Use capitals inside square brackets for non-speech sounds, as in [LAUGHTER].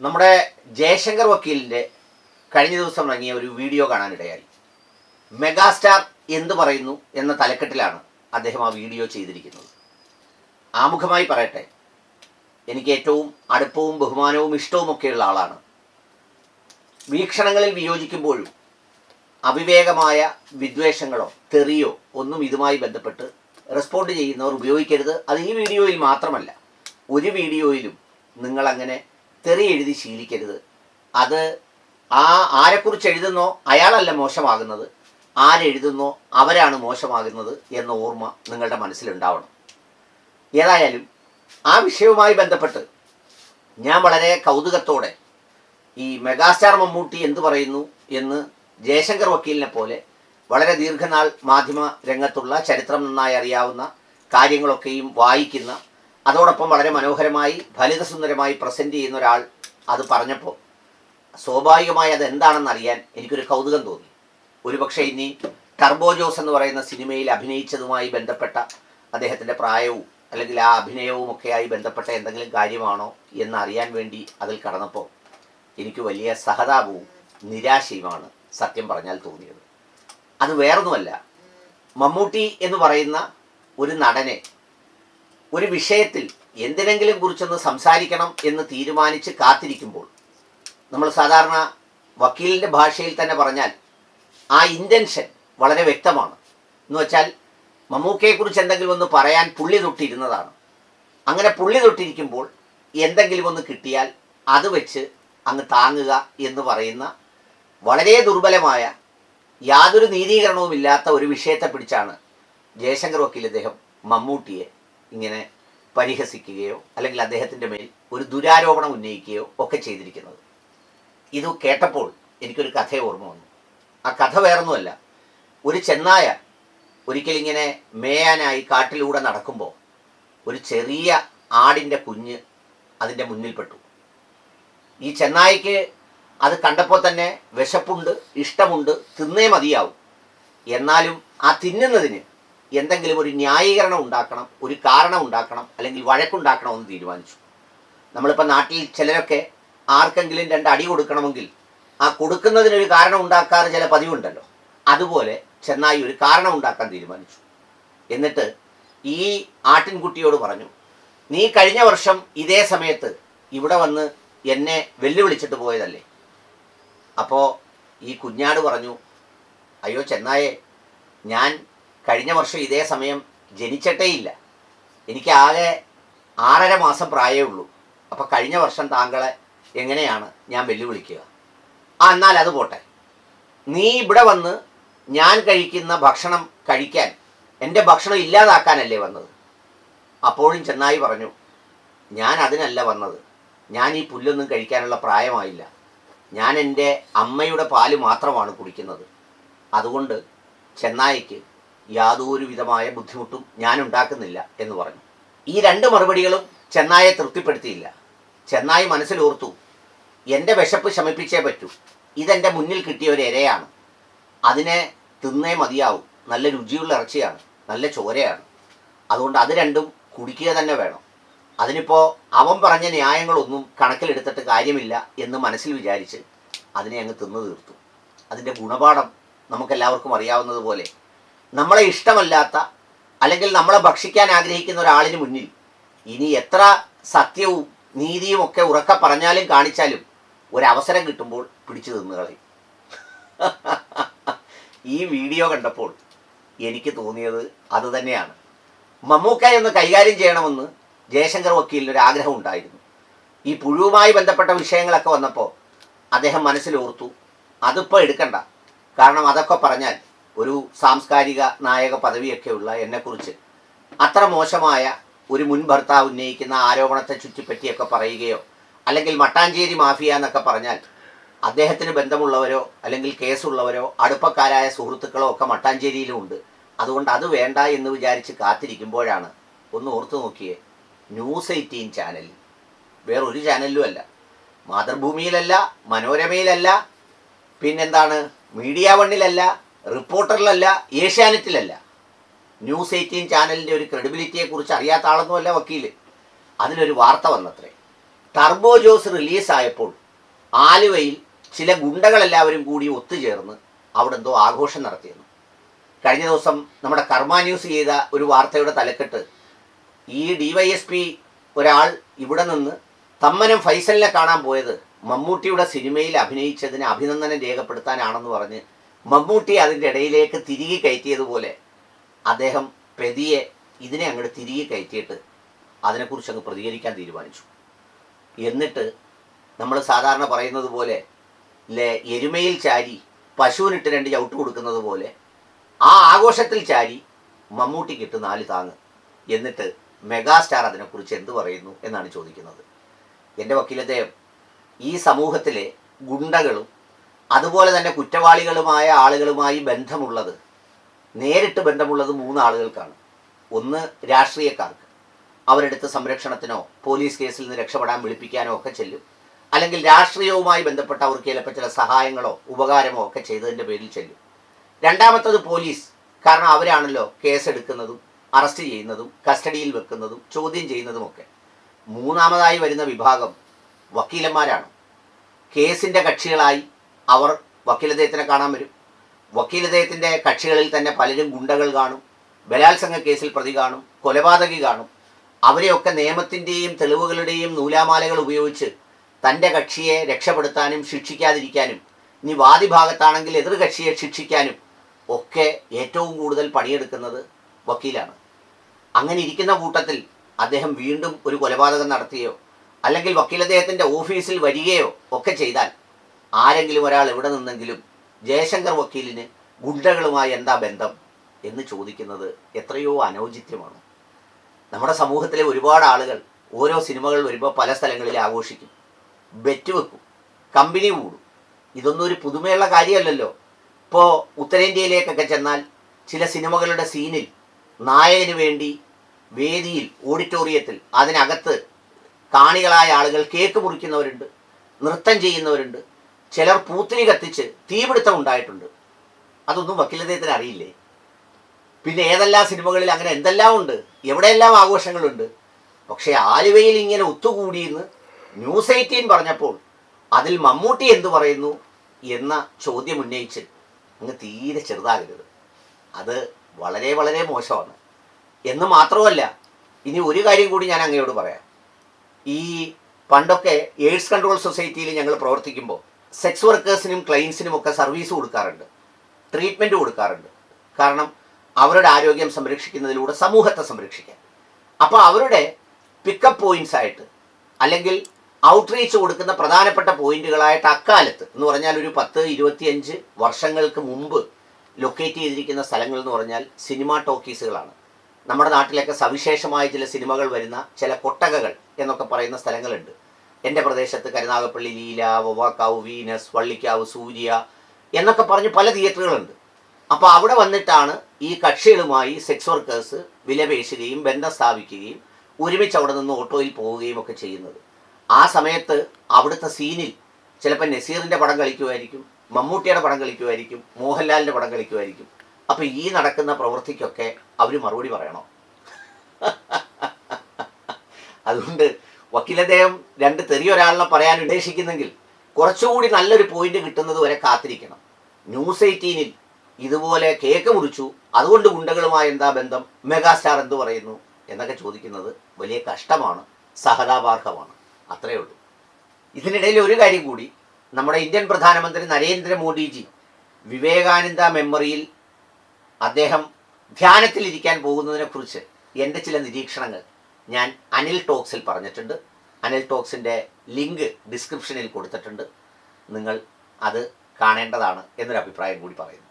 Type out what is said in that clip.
നമ്മുടെ ജയശങ്കർ വക്കീലിന്റെ കഴിഞ്ഞ ദിവസം ഇറങ്ങിയ ഒരു വീഡിയോ കാണാനിടയായി. മെഗാസ്റ്റാർ എന്ത് പറയുന്നു എന്ന തലക്കെട്ടിലാണ് അദ്ദേഹം ആ വീഡിയോ ചെയ്തിരിക്കുന്നത്. ആമുഖമായി പറയട്ടെ എനിക്ക് ഏറ്റവും അടുപ്പവും ബഹുമാനവും ഇഷ്ടവും ഒക്കെയുള്ള ആളാണ്. വീക്ഷണങ്ങളിൽ വിയോജിക്കുമ്പോഴും അവിവേകമായ വിദ്വേഷങ്ങളോ തെറിയോ ഒന്നും ഇതുമായി ബന്ധപ്പെട്ട് റെസ്പോണ്ട് ചെയ്യുന്നവർ ഉപയോഗിക്കരുത്. അത് ഈ വീഡിയോയിൽ മാത്രമല്ല ഒരു വീഡിയോയിലും നിങ്ങളങ്ങനെ തെറി എഴുതി ശീലിക്കരുത്. അത് ആ ആരെക്കുറിച്ച് എഴുതുന്നോ അയാളല്ല മോശമാകുന്നത്. ആരെഴുതുന്നോ അവരാണ് മോശമാകുന്നത് എന്ന ഓർമ്മ നിങ്ങളുടെ മനസ്സിലുണ്ടാവണം. ഏതായാലും ആ വിഷയവുമായി ബന്ധപ്പെട്ട് ഞാൻ വളരെ കൗതുകത്തോടെ ഈ മെഗാസ്റ്റാർ മമ്മൂട്ടി എന്തു പറയുന്നു എന്ന് ജയശങ്കർ വക്കീലിനെ പോലെ വളരെ ദീർഘനാൾ മാധ്യമ രംഗത്തുള്ള ചരിത്രം നന്നായി അറിയാവുന്ന കാര്യങ്ങളൊക്കെയും വായിക്കുന്ന അതോടൊപ്പം വളരെ മനോഹരമായി ഫലിതസുന്ദരമായി പ്രസന്റ് ചെയ്യുന്ന ഒരാൾ അത് പറഞ്ഞപ്പോൾ സ്വാഭാവികമായി അത് എന്താണെന്ന് അറിയാൻ എനിക്കൊരു കൗതുകം തോന്നി. ഒരുപക്ഷെ ഇനി ടർബോ ജോസ് എന്ന് പറയുന്ന സിനിമയിൽ അഭിനയിച്ചതുമായി ബന്ധപ്പെട്ട അദ്ദേഹത്തിന്റെ പ്രായവും അല്ലെങ്കിൽ ആ അഭിനയവും ഒക്കെയായി ബന്ധപ്പെട്ട എന്തെങ്കിലും കാര്യമാണോ എന്ന് അറിയാൻ വേണ്ടി അതിൽ കടന്നപ്പോൾ എനിക്ക് വലിയ സഹതാപവും നിരാശയുമാണ് സത്യം പറഞ്ഞാൽ തോന്നിയത്. അത് വേറൊന്നുമല്ല. മമ്മൂട്ടി എന്ന് പറയുന്ന ഒരു നടനെ ഒരു വിഷയത്തിൽ എന്തിനെങ്കിലും കുറിച്ചൊന്ന് സംസാരിക്കണം എന്ന് തീരുമാനിച്ച് കാത്തിരിക്കുമ്പോൾ നമ്മൾ സാധാരണ വക്കീലിന്റെ ഭാഷയിൽ തന്നെ പറഞ്ഞാൽ ആ ഇന്റൻഷൻ വളരെ വ്യക്തമാണ്. എന്ന് വെച്ചാൽ മമ്മൂക്കയെക്കുറിച്ച് എന്തെങ്കിലും ഒന്ന് പറയാൻ പുള്ളി തൊട്ടിരുന്നതാണ്. അങ്ങനെ പുള്ളി തൊട്ടിരിക്കുമ്പോൾ എന്തെങ്കിലും ഒന്ന് കിട്ടിയാൽ അത് വെച്ച് അങ്ങ് താങ്ങുക എന്ന് പറയുന്ന വളരെ ദുർബലമായ യാതൊരു നീതീകരണവുമില്ലാത്ത ഒരു വിഷയത്തെ പിടിച്ചാണ് ജയശങ്കർ വക്കീൽ അദ്ദേഹം മമ്മൂട്ടിയെ ഇങ്ങനെ പരിഹസിക്കുകയോ അല്ലെങ്കിൽ അദ്ദേഹത്തിന്റെ മേൽ ഒരു ദുരാരോപണം ഉന്നയിക്കുകയോ ഒക്കെ ചെയ്തിരിക്കുന്നത്. ഇത് കേട്ടപ്പോൾ എനിക്കൊരു കഥ ഓർമ്മ വന്നു. ആ കഥ വേറൊന്നുമല്ല. ഒരു ചെന്നായ ഒരിക്കലിങ്ങനെ മേയാനായി കാട്ടിലൂടെ നടക്കുമ്പോൾ ഒരു ചെറിയ ആടിന്റെ കുഞ്ഞ് അതിന്റെ മുന്നിൽപ്പെട്ടു. ഈ ചെന്നായിക്ക് അത് കണ്ടപ്പോൾ തന്നെ വിശപ്പുണ്ട് ഇഷ്ടമുണ്ട് തിന്നേ മതിയാവും. എന്നാലും ആ തിന്നുന്നതിന് എന്തെങ്കിലും ഒരു ന്യായീകരണം ഉണ്ടാക്കണം ഒരു കാരണം ഉണ്ടാക്കണം അല്ലെങ്കിൽ വഴക്കുണ്ടാക്കണമെന്ന് തീരുമാനിച്ചു. നമ്മളിപ്പോൾ നാട്ടിൽ ചിലരൊക്കെ ആർക്കെങ്കിലും രണ്ട് അടി കൊടുക്കണമെങ്കിൽ ആ കൊടുക്കുന്നതിനൊരു കാരണം ഉണ്ടാക്കാറ് ചില പതിവുണ്ടല്ലോ. അതുപോലെ ചെന്നായി ഒരു കാരണം ഉണ്ടാക്കാൻ തീരുമാനിച്ചു. എന്നിട്ട് ഈ ആട്ടിൻകുട്ടിയോട് പറഞ്ഞു നീ കഴിഞ്ഞ വർഷം ഇതേ സമയത്ത് ഇവിടെ വന്ന് എന്നെ വെല്ലുവിളിച്ചിട്ട് പോയതല്ലേ? അപ്പോൾ ഈ കുഞ്ഞാട് പറഞ്ഞു അയ്യോ ചെന്നായെ ഞാൻ കഴിഞ്ഞ വർഷം ഇതേ സമയം ജനിച്ചിട്ടേ ഇല്ല എനിക്ക് ആകെ ആറര മാസം പ്രായമേ ഉള്ളൂ. അപ്പോൾ കഴിഞ്ഞ വർഷം താങ്കളെ എങ്ങനെയാണ് ഞാൻ വെല്ലുവിളിക്കുക? ആ എന്നാൽ അത് പോട്ടെ. നീ ഇവിടെ വന്ന് ഞാൻ കഴിക്കുന്ന ഭക്ഷണം കഴിക്കാൻ എന്റെ ഭക്ഷണം ഇല്ലാതാക്കാനല്ലേ വന്നത്? അപ്പോഴും ചെന്നായി പറഞ്ഞു ഞാൻ അതിനല്ല വന്നത്. ഞാൻ ഈ പുല്ലൊന്നും കഴിക്കാനുള്ള പ്രായമായില്ല. ഞാൻ എന്റെ അമ്മയുടെ പാൽ മാത്രമാണ് കുടിക്കുന്നത്. അതുകൊണ്ട് ചെന്നായിക്ക് യാതൊരു വിധമായ ബുദ്ധിമുട്ടും ഞാൻ ഉണ്ടാക്കുന്നില്ല എന്ന് പറഞ്ഞു. ഈ രണ്ട് മറുപടികളും ചെന്നായെ തൃപ്തിപ്പെടുത്തിയില്ല. ചെന്നായി മനസ്സിലോർത്തു എന്റെ വിശപ്പ് ശമിപ്പിച്ചേ പറ്റൂ. ഇതെന്റെ മുന്നിൽ കിട്ടിയ ഒരു ഇരയാണ്. അതിനെ തിന്നേ മതിയാവും. നല്ല രുചിയുള്ള ഇറച്ചിയാണ്. നല്ല ചോരയാണ്. അതുകൊണ്ട് അത് രണ്ടും കുടിക്കുക തന്നെ വേണം. അതിനിപ്പോൾ അവൻ പറഞ്ഞ ന്യായങ്ങളൊന്നും കണക്കിലെടുത്തിട്ട് കാര്യമില്ല എന്ന് മനസ്സിൽ വിചാരിച്ച് അതിനെ അങ്ങ് തിന്നു തീർത്തു. അതിന്റെ ഗുണപാഠം നമുക്കെല്ലാവർക്കും അറിയാവുന്നതുപോലെ നമ്മളെ ഇഷ്ടമല്ലാത്ത അല്ലെങ്കിൽ നമ്മളെ ഭക്ഷിക്കാൻ ആഗ്രഹിക്കുന്ന ഒരാളിന് മുന്നിൽ ഇനി എത്ര സത്യവും നീതിയും ഒക്കെ ഉറക്ക പറഞ്ഞാലും കാണിച്ചാലും ഒരവസരം കിട്ടുമ്പോൾ പിടിച്ചു തിന്നു കളയും. ഈ വീഡിയോ കണ്ടപ്പോൾ എനിക്ക് തോന്നിയത് അതുതന്നെയാണ് മമ്മൂക്കയെ ഒന്ന് കൈകാര്യം ചെയ്യണമെന്ന് ജയശങ്കർ വക്കീലിന് ഒരു ആഗ്രഹം ഉണ്ടായിരുന്നു. ഈ പുഴുവുമായി ബന്ധപ്പെട്ട വിഷയങ്ങളൊക്കെ വന്നപ്പോൾ അദ്ദേഹം മനസ്സിലോർത്തു അതിപ്പോൾ എടുക്കണ്ട. കാരണം അതൊക്കെ പറഞ്ഞാൽ ഒരു സാംസ്കാരിക നായക പദവിയൊക്കെയുള്ള എന്നെക്കുറിച്ച് അത്ര മോശമായ ഒരു മുൻ ഭർത്താവ് ഉന്നയിക്കുന്ന ആരോപണത്തെ ചുറ്റിപ്പറ്റിയൊക്കെ പറയുകയോ അല്ലെങ്കിൽ മട്ടാഞ്ചേരി മാഫിയ എന്നൊക്കെ പറഞ്ഞാൽ അദ്ദേഹത്തിന് ബന്ധമുള്ളവരോ അല്ലെങ്കിൽ കേസുള്ളവരോ അടുപ്പക്കാരായ സുഹൃത്തുക്കളോ ഒക്കെ മട്ടാഞ്ചേരിയിലും ഉണ്ട്. അതുകൊണ്ട് അത് വേണ്ട എന്ന് വിചാരിച്ച് കാത്തിരിക്കുമ്പോഴാണ് ഒന്ന് ഓർത്തു നോക്കിയേ ന്യൂസ് എയ്റ്റീൻ ചാനൽ. വേറൊരു ചാനലിലും അല്ല. മാതൃഭൂമിയിലല്ല മനോരമയിലല്ല പിന്നെന്താണ് മീഡിയ വണ്ണിലല്ല റിപ്പോർട്ടറിലല്ല ഏഷ്യാനെറ്റിലല്ല. ന്യൂസ് എയ്റ്റീൻ ചാനലിന്റെ ഒരു ക്രെഡിബിലിറ്റിയെക്കുറിച്ച് അറിയാത്ത ആളൊന്നുമല്ല വക്കീൽ അതിലൊരു വാർത്ത വന്നത്രേ. ടർബോ ജോസ് റിലീസായപ്പോൾ ആലുവയിൽ ചില ഗുണ്ടകളെല്ലാവരും കൂടി ഒത്തുചേർന്ന് അവിടെ എന്തോ ആഘോഷം നടത്തിയിരുന്നു. കഴിഞ്ഞ ദിവസം നമ്മുടെ കർമ്മ ന്യൂസ് ചെയ്ത ഒരു വാർത്തയുടെ തലക്കെട്ട് ഈ ഡിവൈഎസ്പി ഒരാൾ ഇവിടെ നിന്ന് തമ്മനം ഫൈസലിനെ കാണാൻ പോയത് മമ്മൂട്ടിയുടെ സിനിമയിൽ അഭിനയിച്ചതിന് അഭിനന്ദനം രേഖപ്പെടുത്താനാണെന്ന് പറഞ്ഞ് മമ്മൂട്ടി അതിന്റെ ഇടയിലേക്ക് തിരികെ കയറ്റിയതുപോലെ അദ്ദേഹം പ്രതിയെ ഇതിനെ അങ്ങോട്ട് തിരികെ കയറ്റിയിട്ട് അതിനെക്കുറിച്ച് അങ്ങ് പ്രതികരിക്കാൻ തീരുമാനിച്ചു. എന്നിട്ട് നമ്മൾ സാധാരണ പറയുന്നത് പോലെ എരുമയിൽ ചാരി പശുവിനിട്ട് രണ്ട് ചവിട്ട് കൊടുക്കുന്നത് പോലെ ആ ആഘോഷത്തിൽ ചാരി മമ്മൂട്ടിക്കിട്ട് നാല് താങ്ങ്. എന്നിട്ട് മെഗാസ്റ്റാർ അതിനെക്കുറിച്ച് എന്ത് പറയുന്നു എന്നാണ് ചോദിക്കുന്നത്. എന്റെ വക്കീലദ്ദേഹം ഈ സമൂഹത്തിലെ ഗുണ്ടകളും അതുപോലെ തന്നെ കുറ്റവാളികളുമായ ആളുകളുമായി ബന്ധമുള്ളത് നേരിട്ട് ബന്ധമുള്ളത് മൂന്ന് ആളുകൾക്കാണ്. ഒന്ന് രാഷ്ട്രീയക്കാർക്ക്. അവരെടുത്ത് സംരക്ഷണത്തിനോ പോലീസ് കേസിൽ നിന്ന് രക്ഷപ്പെടാൻ വിളിപ്പിക്കാനോ ഒക്കെ ചെല്ലും. അല്ലെങ്കിൽ രാഷ്ട്രീയവുമായി ബന്ധപ്പെട്ട അവർക്ക് ചിലപ്പോൾ ചില സഹായങ്ങളോ ഉപകാരമോ ഒക്കെ ചെയ്തതിന്റെ പേരിൽ ചെല്ലും. രണ്ടാമത്തത് പോലീസ്. കാരണം അവരാണല്ലോ കേസെടുക്കുന്നതും അറസ്റ്റ് ചെയ്യുന്നതും കസ്റ്റഡിയിൽ വെക്കുന്നതും ചോദ്യം ചെയ്യുന്നതുമൊക്കെ മൂന്നാമതായി വരുന്ന വിഭാഗം വക്കീലന്മാരാണ്. കേസിന്റെ കക്ഷികളായി അവർ വക്കീലദ്ദേഹത്തിനെ കാണാൻ വരും. വക്കീലദ്ദേഹത്തിന്റെ കക്ഷികളിൽ തന്നെ പലരും ഗുണ്ടകൾ കാണും ബലാത്സംഗ കേസിൽ പ്രതി കാണും കൊലപാതകി കാണും. അവരെയൊക്കെ നിയമത്തിന്റെയും തെളിവുകളുടെയും നൂലാമാലകൾ ഉപയോഗിച്ച് തന്റെ കക്ഷിയെ രക്ഷപ്പെടുത്താനും ശിക്ഷിക്കാതിരിക്കാനും ഇനി വാദിഭാഗത്താണെങ്കിൽ എതിർ കക്ഷിയെ ശിക്ഷിക്കാനും ഒക്കെ ഏറ്റവും കൂടുതൽ പണിയെടുക്കുന്നത് വക്കീലാണ്. അങ്ങനെ ഇരിക്കുന്ന കൂട്ടത്തിൽ അദ്ദേഹം വീണ്ടും ഒരു കൊലപാതകം നടത്തുകയോ അല്ലെങ്കിൽ വക്കീൽ അദ്ദേഹത്തിന്റെ ഓഫീസിൽ വരികയോ ഒക്കെ ചെയ്താൽ ആരെങ്കിലും ഒരാൾ എവിടെ നിന്നെങ്കിലും ജയശങ്കർ വക്കീലിന് ഗുണ്ടകളുമായി എന്താ ബന്ധം എന്ന് ചോദിക്കുന്നത് എത്രയോ അനൗചിത്യമാണ്. നമ്മുടെ സമൂഹത്തിലെ ഒരുപാട് ആളുകൾ ഓരോ സിനിമകൾ വരുമ്പോൾ പല സ്ഥലങ്ങളിൽ ആഘോഷിക്കും. ബെറ്റ് വെക്കും. കമ്പനി കൂടും. ഇതൊന്നും ഒരു പുതുമയുള്ള കാര്യമല്ലല്ലോ. ഇപ്പോൾ ഉത്തരേന്ത്യയിലേക്കൊക്കെ ചെന്നാൽ ചില സിനിമകളുടെ സീനിൽ നായകന് വേണ്ടി വേദിയിൽ ഓഡിറ്റോറിയത്തിൽ അതിനകത്ത് കാണികളായ ആളുകൾ കേക്ക് മുറിക്കുന്നവരുണ്ട് നൃത്തം ചെയ്യുന്നവരുണ്ട്. ചിലർ പൂത്തിരി കത്തിച്ച് തീപിടുത്തം ഉണ്ടായിട്ടുണ്ട്. അതൊന്നും വക്കീലദ്ദേഹത്തിന് അറിയില്ലേ? പിന്നെ ഏതെല്ലാം സിനിമകളിൽ അങ്ങനെ എന്തെല്ലാം ഉണ്ട്? എവിടെയെല്ലാം ആഘോഷങ്ങളുണ്ട്? പക്ഷേ ആലുവയിൽ ഇങ്ങനെ ഒത്തുകൂടിയെന്ന് ന്യൂസ് എയ്റ്റീൻ പറഞ്ഞപ്പോൾ അതിൽ മമ്മൂട്ടി എന്തു പറയുന്നു എന്ന ചോദ്യം ഉന്നയിച്ച് അങ്ങ് തീരെ ചെറുതാകരുത്. അത് വളരെ വളരെ മോശമാണ്. എന്ന് മാത്രമല്ല ഇനി ഒരു കാര്യം കൂടി ഞാൻ അങ്ങയോട് പറയാം. ഈ പണ്ടൊക്കെ എയ്ഡ്സ് കൺട്രോൾ സൊസൈറ്റിയിൽ ഞങ്ങൾ പ്രവർത്തിക്കുമ്പോൾ സെക്സ് വർക്കേഴ്സിനും ക്ലൈൻസിനും ഒക്കെ സർവീസ് കൊടുക്കാറുണ്ട്. ട്രീറ്റ്മെന്റ് കൊടുക്കാറുണ്ട്. കാരണം അവരുടെ ആരോഗ്യം സംരക്ഷിക്കുന്നതിലൂടെ സമൂഹത്തെ സംരക്ഷിക്കാൻ. അപ്പോൾ അവരുടെ പിക്കപ്പ് പോയിന്റ്സ് ആയിട്ട് അല്ലെങ്കിൽ ഔട്ട്റീച്ച് കൊടുക്കുന്ന പ്രധാനപ്പെട്ട പോയിന്റുകളായിട്ട് അക്കാലത്ത് എന്ന് പറഞ്ഞാൽ ഒരു പത്ത് ഇരുപത്തിയഞ്ച് വർഷങ്ങൾക്ക് മുമ്പ് ലൊക്കേറ്റ് ചെയ്തിരിക്കുന്ന സ്ഥലങ്ങൾ എന്ന് പറഞ്ഞാൽ സിനിമാ ടോക്കീസുകളാണ് നമ്മുടെ നാട്ടിലൊക്കെ സവിശേഷമായ ചില സിനിമകൾ വരുന്ന ചില കൊട്ടകകൾ എന്നൊക്കെ പറയുന്ന സ്ഥലങ്ങളുണ്ട്. എന്റെ പ്രദേശത്ത് കരുനാഗപ്പള്ളി ലീല വവാക്കാവ് വീനസ് വള്ളിക്കാവ് സൂര്യ എന്നൊക്കെ പറഞ്ഞ് പല തിയേറ്ററുകളുണ്ട്. അപ്പോൾ അവിടെ വന്നിട്ടാണ് ഈ കക്ഷികളുമായി സെക്സ് വർക്കേഴ്സ് വിലപേശുകയും ബന്ധം സ്ഥാപിക്കുകയും ഒരുമിച്ച് അവിടെ നിന്ന് ഓട്ടോയിൽ പോവുകയും ഒക്കെ ചെയ്യുന്നത്. ആ സമയത്ത് അവിടുത്തെ സീനിൽ ചിലപ്പോൾ നസീറിന്റെ പടം കളിക്കുമായിരിക്കും മമ്മൂട്ടിയുടെ പടം കളിക്കുമായിരിക്കും മോഹൻലാലിന്റെ പടം കളിക്കുമായിരിക്കും. അപ്പോൾ ഈ നടക്കുന്ന പ്രവൃത്തിക്കൊക്കെ അവർ മറുപടി പറയണം. [LAUGHS] അതുകൊണ്ട് വക്കീലദ്ദേഹം രണ്ട് തെറിയ ഒരാളിനെ പറയാൻ ഉദ്ദേശിക്കുന്നെങ്കിൽ കുറച്ചുകൂടി നല്ലൊരു പോയിന്റ് കിട്ടുന്നത് വരെ കാത്തിരിക്കണം. ന്യൂസ് എയ്റ്റീനിൽ ഇതുപോലെ കേക്ക് മുറിച്ചു. അതുകൊണ്ട് ഗുണ്ടകളുമായി എന്താ ബന്ധം? മെഗാസ്റ്റാർ എന്ത് പറയുന്നു? എന്നൊക്കെ ചോദിക്കുന്നത് വലിയ കഷ്ടമാണ് സഹതാപാർഹമാണ്. അത്രയേ ഉള്ളൂ. ഇതിനിടയിൽ ഒരു കാര്യം കൂടി നമ്മുടെ ഇന്ത്യൻ പ്രധാനമന്ത്രി നരേന്ദ്രമോദിജി വിവേകാനന്ദ മെമ്മറിയിൽ അദ്ദേഹം ധ്യാനത്തിലിരിക്കാൻ പോകുന്നതിനെക്കുറിച്ച് എന്റെ ചില നിരീക്ഷണങ്ങൾ. ഞാൻ അനിൽ ടോക്സിൽ പറഞ്ഞിട്ടുണ്ട്. അനിൽ ടോക്സിന്റെ ലിങ്ക് ഡിസ്ക്രിപ്ഷനിൽ കൊടുത്തിട്ടുണ്ട്. നിങ്ങൾ അത് കാണേണ്ടതാണ് എന്നൊരു അഭിപ്രായം കൂടി പറയുന്നു.